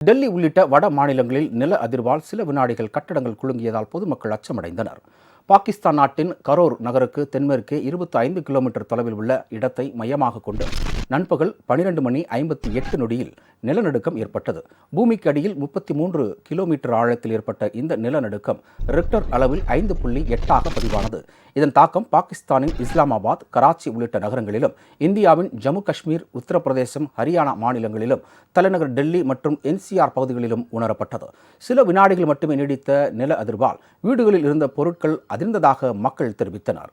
டெல்லி உள்ளிட்ட வட மாநிலங்களில் நில அதிர்வால் சில வினாடிகள் கட்டடங்கள் குலுங்கியதால் பொதுமக்கள் அச்சமடைந்தனர். பாகிஸ்தான் நாட்டின் கரோர் நகருக்கு தென்மேற்கே இருபத்தி ஐந்து கிலோமீட்டர் தொலைவில் உள்ள இடத்தை மையமாக கொண்டு நண்பகல் பனிரெண்டு மணி ஐம்பத்தி எட்டு நொடியில் நிலநடுக்கம் ஏற்பட்டது. பூமிக்கு அடியில் முப்பத்தி மூன்று கிலோமீட்டர் ஆழத்தில் ஏற்பட்ட இந்த நிலநடுக்கம் ரிக்டர் அளவில் ஐந்து புள்ளி எட்டாக பதிவானது. இதன் தாக்கம் பாகிஸ்தானின் இஸ்லாமாபாத் கராச்சி உள்ளிட்ட நகரங்களிலும் இந்தியாவின் ஜம்மு காஷ்மீர் உத்தரப்பிரதேசம் ஹரியானா மாநிலங்களிலும் தலைநகர் டெல்லி மற்றும் என்சிஆர் பகுதிகளிலும் உணரப்பட்டது. சில வினாடிகள் மட்டுமே நீடித்த நில அதிர்வால் வீடுகளில் இருந்த பொருட்கள் அதிர்ந்ததாக மக்கள் தெரிவித்தனர்.